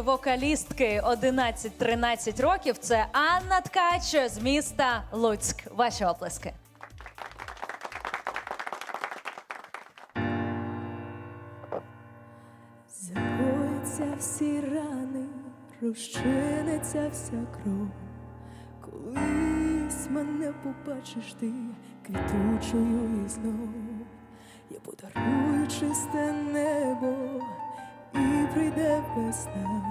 Вокалістки 11-13 років це Анна Ткач з міста Луцьк. Ваші оплески. Загоїться всі рани, розчиниться вся кров. Колись мене побачиш ти квітучою і знов. Я подарую чисте небо прийде весна.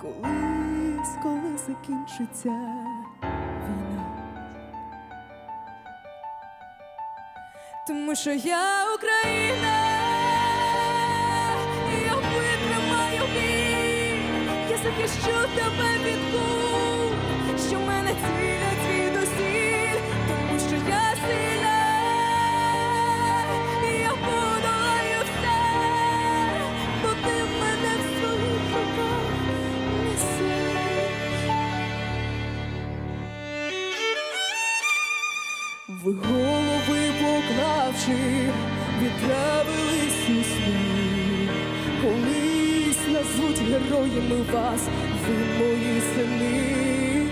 Колись, коли закінчиться війна. Тому що я Україна, я витримаю біль, я захищу тебе від кул, що мене цілять Ви голови поклавши, відправились у світ. Колись назвуть героями вас, ви мої сини,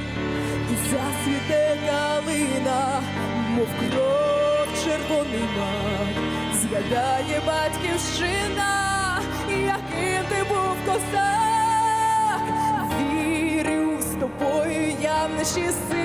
і засвіте калина, мов кров червоний мак, згадає батьківщина, яким ти був козак. Вірю з тобою я в наші сили,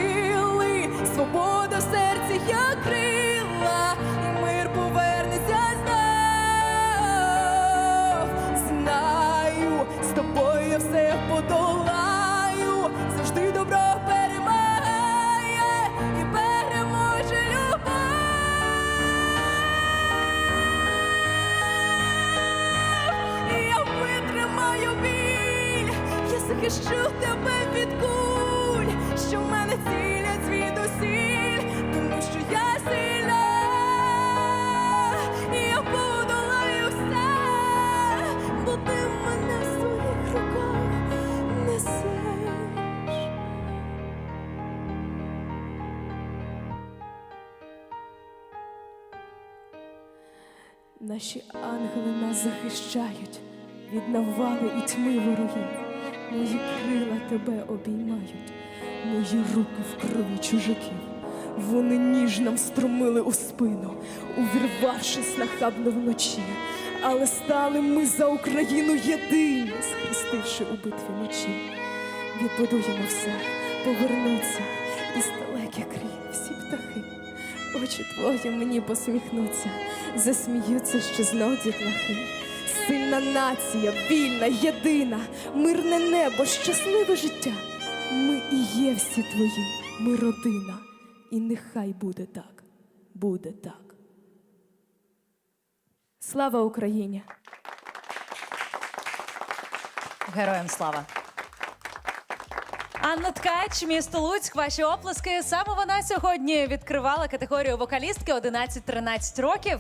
витримаю біль, я захищу тебе від куль, що в мене цілять звідусіль, тому що я сильна, і я подолаю все, бо ти мене в своїх руках несеш. Наші ангели нас захищають від навали і тьми ворогів. Мої крила тебе обіймають, мої руки в крові чужаків. Вони ніжно встромили у спину, увірвавшись нахабно вночі. Але стали ми за Україну єдині, схрестивши у битві мечі. Відбудуємо все, повернуться із далеких країн всі птахи. Очі твої мені посміхнуться, засміються ще знов дітлахи. Сильна нація, вільна, єдина, мирне небо, щасливе життя. Ми і є всі твої, ми родина, і нехай буде так, буде так. Слава Україні! Героям слава. Анна Ткач, місто Луцьк. Ваші оплески. Саме вона сьогодні відкривала категорію вокалістки 11-13 років.